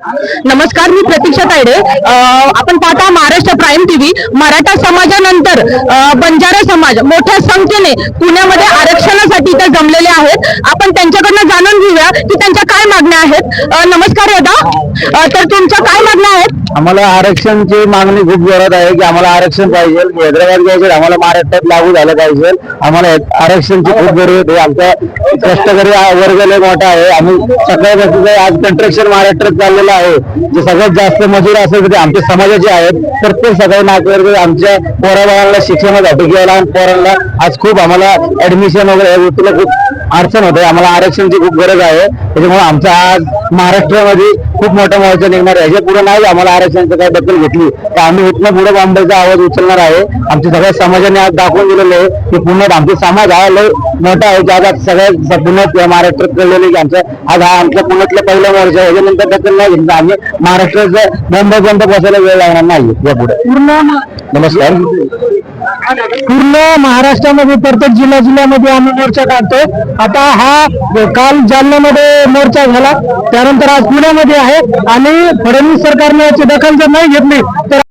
नमस्कार मी प्रतीक्षा तायडे. आपण पाहता महाराष्ट्र प्राईम टीव्ही. मराठा समाजानंतर बंजारा समाज मोठ्या संख्येने पुण्यामध्ये आरक्षणासाठी इथे जमलेले आहेत. जाणून की त्यांच्या काय मागण्या आहेत? नमस्कार दादा. तर तुमच्या काय मागण्या आहेत? आम्हाला आरक्षणची मागणी खूप जोरात आहे की आम्हाला आरक्षण पाहिजे. हैदराबाद घ्यायचे आम्हाला महाराष्ट्रात लागू झालं पाहिजे. आम्हाला आरक्षणची खूप गरज आहे. आमचा कष्टकरी वर्ग लय मोठा आहे. आम्ही सकाळपासून आज कंट्रक्शन महाराष्ट्रात चाललेलं आहे. जे सगळ्यात जास्त मजूर असेल ते आमच्या समाजाचे आहेत. तर ते सगळे नागरिक आमच्या पोराबाळांना शिक्षणासाठी घ्यायला आणि पोरांना आज खूप आम्हाला ऍडमिशन वगैरे या गोष्टीला खूप अडचण होते. आम्हाला आरक्षणची खूप गरज आहे. त्याच्यामुळे आमचा आज महाराष्ट्रामध्ये खूप मोठा मोर्चा निघणार आहे. याच्यापुढे नाही आम्हाला आरक्षणाची काही दखल घेतली तर आम्ही इथनं पुढे बॉम्बेचा आवाज उचलणार आहे. आमच्या सगळ्या समाजाने आज दाखवून दिलेलं आहे की पुण्यात आमचा समाज हा लय मोठा आहे. की आज सगळ्या पुण्यात या महाराष्ट्रात कळलेलं आहे की आमचा आज हा आमच्या पुण्यातला पहिला मोर्चा आहे. याच्यानंतर दखल नाही घेतली. आम्ही महाराष्ट्राचं मुंबईपर्यंत पोहोचायला वेळ लागणार नाही यापुढे. पूर्ण नमस्कार. पूर्ण महाराष्ट्रामध्ये प्रत्येक जिल्हा जिल्ह्यामध्ये आम्ही मोर्चा काढतोय. आता हा काल जालन्यामध्ये मोर्चा झाला. त्यानंतर आज पुण्यामध्ये आहे आणि फडणवीस सरकारने याची दखल जर नाही घेतली तर